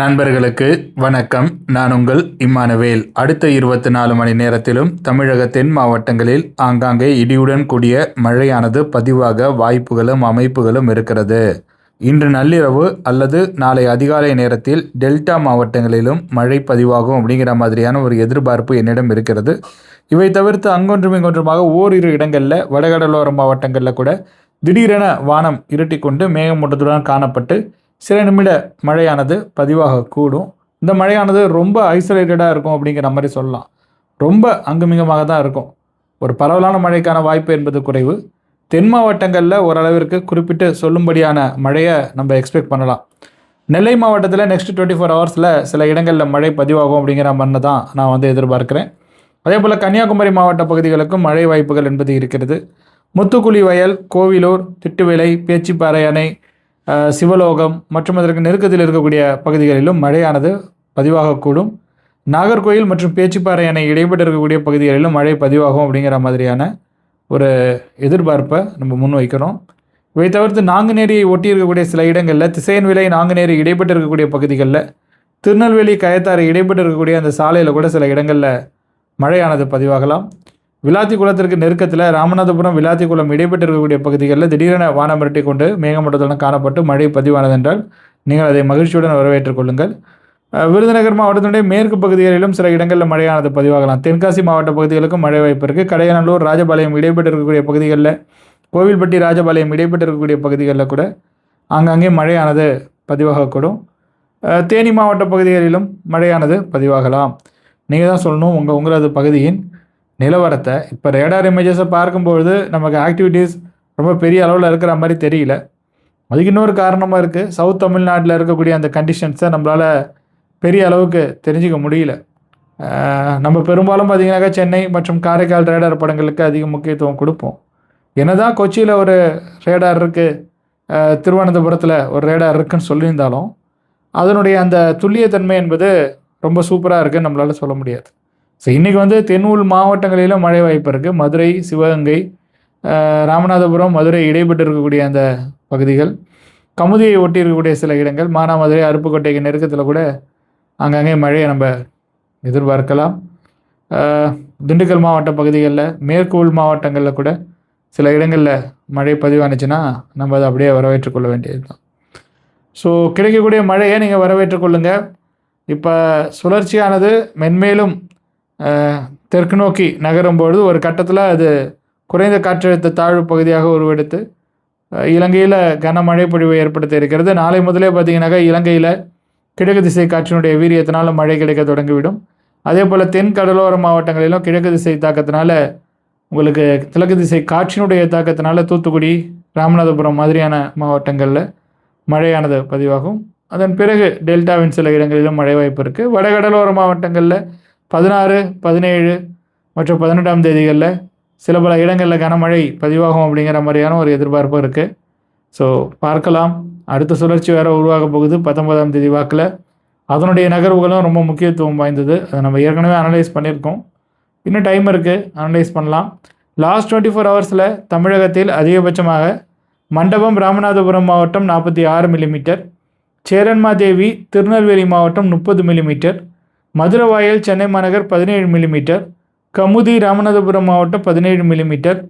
நண்பர்களுக்கு வணக்கம். நான் உங்கள் இம்மானுவேல். அடுத்த இருபத்தி நாலு மணி நேரத்திலும் தமிழக தென் மாவட்டங்களில் ஆங்காங்கே இடியுடன் கூடிய மழையானது பதிவாக வாய்ப்புகளும் அமைப்புகளும் இருக்கிறது. இன்று நள்ளிரவு அல்லது நாளை அதிகாலை நேரத்தில் டெல்டா மாவட்டங்களிலும் மழை பதிவாகும் அப்படிங்கிற மாதிரியான ஒரு எதிர்பார்ப்பு என்னிடம் இருக்கிறது. இவை தவிர்த்து அங்கொன்றும் இங்கொன்றுமாக ஓரிரு இடங்களில் வடகடலோர மாவட்டங்களில் கூட திடீரென வானம் இருட்டி கொண்டு மேகமூட்டத்துடன் காணப்பட்டு சில நிமிட மழையானது பதிவாக கூடும். இந்த மழையானது ரொம்ப ஐசோலேட்டடாக இருக்கும் அப்படிங்கிற மாதிரி சொல்லலாம். ரொம்ப அங்குமிங்கமாக தான் இருக்கும். ஒரு பரவலான மழைக்கான வாய்ப்பு என்பது குறைவு. தென் மாவட்டங்களில் ஓரளவிற்கு குறிப்பிட்டு சொல்லும்படியான மழையை நம்ம எக்ஸ்பெக்ட் பண்ணலாம். நெல்லை மாவட்டத்தில் நெக்ஸ்ட் டுவெண்ட்டி ஃபோர் ஹவர்ஸில் சில இடங்களில் மழை பதிவாகும் அப்படிங்கிற மாதிரி தான் நான் வந்து எதிர்பார்க்குறேன். அதே போல் கன்னியாகுமரி மாவட்ட பகுதிகளுக்கும் மழை வாய்ப்புகள் என்பது இருக்கிறது. முத்துக்குழி வயல் கோவிலூர் திட்டுவிலை பேச்சிப்பாறை அணை சிவலோகம் மற்றும் அதற்கு நெருக்கத்தில் இருக்கக்கூடிய பகுதிகளிலும் மழையானது பதிவாகக்கூடும். நாகர்கோயில் மற்றும் பேச்சுப்பாறை அணை இடைப்பட்டு இருக்கக்கூடிய பகுதிகளிலும் மழை பதிவாகும் அப்படிங்கிற மாதிரியான ஒரு எதிர்பார்ப்பை நம்ம முன்வைக்கிறோம். இவை தவிர்த்து நாங்குநேரியை ஒட்டி இருக்கக்கூடிய சில இடங்களில் திசையன் விலை நாங்குநேரி இடைப்பட்டு இருக்கக்கூடிய பகுதிகளில் திருநெல்வேலி கயத்தாறு இடைப்பட்டு இருக்கக்கூடிய அந்த சாலையில் கூட சில இடங்களில் மழையானது பதிவாகலாம். விளாத்தி குளத்திற்கு நெருக்கத்தில் ராமநாதபுரம் விளாத்திக்குளம் இடைப்பட்டு இருக்கக்கூடிய பகுதிகளில் திடீரென வானம் மிரட்டி கொண்டு மேகமூட்டத்துடன் காணப்பட்டு மழை பதிவானதென்றால் நீங்கள் அதை மகிழ்ச்சியுடன் வரவேற்றுக் கொள்ளுங்கள். விருதுநகர் மாவட்டத்தினுடைய மேற்கு பகுதிகளிலும் சில இடங்களில் மழையானது பதிவாகலாம். தென்காசி மாவட்ட பகுதிகளுக்கும் மழை வாய்ப்பு இருக்குது கடையநல்லூர் ராஜபாளையம் இடைப்பட்டு இருக்கக்கூடிய பகுதிகளில் கோவில்பட்டி ராஜபாளையம் இடைப்பட்டு இருக்கக்கூடிய பகுதிகளில் கூட அங்கங்கே மழையானது பதிவாகக்கூடும். தேனி மாவட்ட பகுதிகளிலும் மழையானது பதிவாகலாம். நீங்கள் தான் சொல்லணும் உங்கள் உங்களது பகுதியின் நிலவரத்தை. இப்போ ரேடார் இமேஜஸை பார்க்கும்பொழுது நமக்கு ஆக்டிவிட்டீஸ் ரொம்ப பெரிய அளவில் இருக்கிற மாதிரி தெரியல. அதுக்கு இன்னொரு காரணமாக இருக்குது சவுத் தமிழ்நாட்டில் இருக்கக்கூடிய அந்த கண்டிஷன்ஸை நம்மளால் பெரிய அளவுக்கு தெரிஞ்சுக்க முடியல. நம்ம பெரும்பாலும் பார்த்திங்கனாக்கா சென்னை மற்றும் காரைக்கால் ரேடார் படங்களுக்கு அதிக முக்கியத்துவம் கொடுப்போம். என்ன தான் கொச்சியில் ஒரு ரேடார் இருக்குது திருவனந்தபுரத்தில் ஒரு ரேடார் இருக்குன்னு சொல்லியிருந்தாலும் அதனுடைய அந்த துல்லியத்தன்மை என்பது ரொம்ப சூப்பராக இருக்குன்னு நம்மளால் சொல்ல முடியாது. ஸோ இன்றைக்கி வந்து தென்னூல் மாவட்டங்களிலும் மழை வாய்ப்பு இருக்குது மதுரை சிவகங்கை ராமநாதபுரம் மதுரை இடைப்பட்டு இருக்கக்கூடிய அந்த பகுதிகள். கமுதியை ஒட்டி இருக்கக்கூடிய சில இடங்கள். மானாமதுரை அருப்புக்கோட்டைக்கு நெருக்கத்தில் கூட அங்கங்கே மழையை நம்ம எதிர்பார்க்கலாம். திண்டுக்கல் மாவட்ட பகுதிகளில் மேற்கு உள் மாவட்டங்களில் கூட சில இடங்களில் மழை பதிவானுச்சுன்னா நம்ம அதை அப்படியே வரவேற்றுக்கொள்ள வேண்டியது தான் ஸோ கிடைக்கக்கூடிய மழையை நீங்கள் வரவேற்றுக்கொள்ளுங்க இப்போ சுழற்சியானது மென்மேலும் தெற்கு நோக்கி நகரும் பொழுது ஒரு கட்டத்தில் அது குறைந்த காற்றழுத்த தாழ்வு பகுதியாக உருவெடுத்து இலங்கையில் கனமழை பொழிவை ஏற்படுத்த இருக்கிறது. நாளை முதலே பார்த்தீங்கன்னாக்கா இலங்கையில் கிழக்கு திசை காற்றினுடைய வீரியத்தினால மழை கிடைக்க தொடங்கிவிடும். அதே போல் தென் கடலோர மாவட்டங்களிலும் கிழக்கு திசை தாக்கத்தினால உங்களுக்கு கிழக்கு திசை காற்றினுடைய தாக்கத்தினால தூத்துக்குடி ராமநாதபுரம் மாதிரியான மாவட்டங்களில் மழையானது பதிவாகும். அதன் பிறகு டெல்டாவின் சில இடங்களிலும் மழை வாய்ப்பு இருக்குது வடகடலோர மாவட்டங்களில் பதினாறு பதினேழு மற்றும் பதினெட்டாம் தேதிகளில் சில பல இடங்களில் கனமழை பதிவாகும் அப்படிங்கிற மாதிரியான ஒரு எதிர்பார்ப்பு இருக்குது ஸோ பார்க்கலாம். அடுத்த சுழற்சி வேறு உருவாக போகுது. பத்தொன்பதாம் தேதி வாக்கில். அதனுடைய நகர்வுகளும் ரொம்ப முக்கியத்துவம் வாய்ந்தது. அதை நம்ம ஏற்கனவே அனலைஸ் பண்ணியிருக்கோம். இன்னும் டைம் இருக்குது அனலைஸ் பண்ணலாம். லாஸ்ட் டுவெண்ட்டி ஃபோர் ஹவர்ஸில் தமிழகத்தில் அதிகபட்சமாக மண்டபம் ராமநாதபுரம் மாவட்டம் நாற்பத்தி ஆறு மில்லிமீட்டர் சேரன்மாதேவி திருநெல்வேலி மாவட்டம் முப்பது மில்லிமீட்டர் மதுரவாயல் சென்னை மாநகர் பதினேழு மில்லிமீட்டர் கமுதி ராமநாதபுரம் மாவட்டம் பதினேழு மில்லிமீட்டர்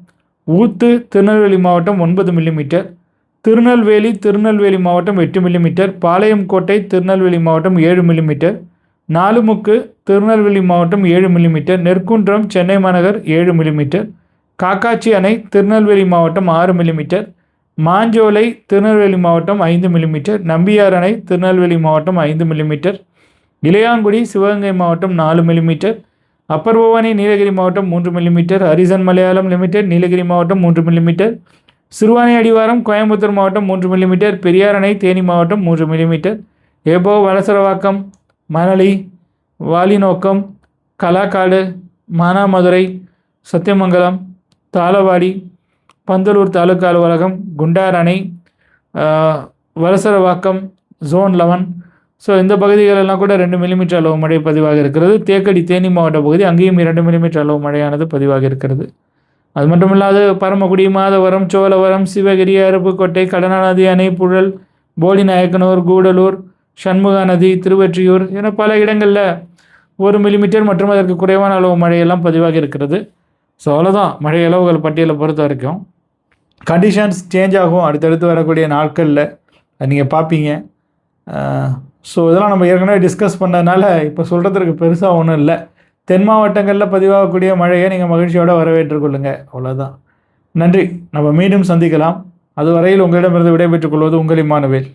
ஊத்து திருநெல்வேலி மாவட்டம் ஒன்பது மில்லிமீட்டர் திருநெல்வேலி திருநெல்வேலி மாவட்டம் எட்டு மில்லிமீட்டர் பாளையங்கோட்டை திருநெல்வேலி மாவட்டம் ஏழு மில்லிமீட்டர் நாலுமுக்கு திருநெல்வேலி மாவட்டம் ஏழு மில்லிமீட்டர் நெற்குன்றம் சென்னை மாநகர் ஏழு மில்லிமீட்டர் காக்காச்சி அணை திருநெல்வேலி மாவட்டம் ஆறு மில்லிமீட்டர் மாஞ்சோலை திருநெல்வேலி மாவட்டம் ஐந்து மில்லிமீட்டர் நம்பியார் அணை திருநெல்வேலி மாவட்டம் ஐந்து மில்லிமீட்டர் இளையாங்குடி சிவகங்கை மாவட்டம் நாலு மில்லிமீட்டர் அப்பர் பவானி நீலகிரி மாவட்டம் மூன்று millimetre Harrison Malayalam limited Nilgiri மாவட்டம் மூன்று மில்லிமீட்டர் சிறுவாணி அடிவாரம் கோயம்புத்தூர் மாவட்டம் மூன்று மில்லிமீட்டர் பெரியார் அணை தேனி மாவட்டம் மூன்று மில்லிமீட்டர் ஏபோ வலசரவாக்கம் மணலி வாலிநோக்கம் கலாக்காடு மானாமதுரை சத்தியமங்கலம் தாளவாடி பந்தலூர் தாலுக்கா அலுவலகம் குண்டார் அணை வலசரவாக்கம் ஜோன் லெவன் ஸோ இந்த பகுதிகளெல்லாம் கூட ரெண்டு மில்லிமீட்டர் அளவு மழை பதிவாக இருக்கிறது. தேக்கடி தேனி மாவட்ட பகுதி அங்கேயும் இரண்டு மில்லிமீட்டர் அளவு மழையானது பதிவாக இருக்கிறது. அது மட்டும் இல்லாது பரமக்குடி மாதவரம் சோழவரம் சிவகிரி அருப்புக்கோட்டை கடனாநதி அணை புழல் போடிநாயக்கனூர் கூடலூர் சண்முகா நதி திருவெற்றியூர் என பல இடங்களில் ஒரு மில்லிமீட்டர் மற்றும் அதற்கு குறைவான அளவு மழையெல்லாம் பதிவாக இருக்கிறது. ஸோ அவ்வளோதான் மழை அளவுகள் பட்டியலை பொறுத்த வரைக்கும். கண்டிஷன்ஸ் சேஞ்ச் ஆகும். அடுத்தடுத்து வரக்கூடிய நாட்களில் நீங்கள் பார்ப்பீங்க. ஸோ இதெல்லாம் நம்ம ஏற்கனவே டிஸ்கஸ் பண்ணதுனால இப்போ சொல்கிறதுக்கு பெருசாக ஒன்றும் இல்லை. தென் மாவட்டங்களில் பதிவாகக்கூடிய மழையை நீங்கள் மகிழ்ச்சியோடு வரவேற்றுக்கொள்ளுங்க. அவ்வளோதான் நன்றி. நம்ம மீண்டும் சந்திக்கலாம். அதுவரையில் உங்களிடமிருந்து விடைபெற்றுக் கொள்வது உங்கள் இம்மானுவேல்.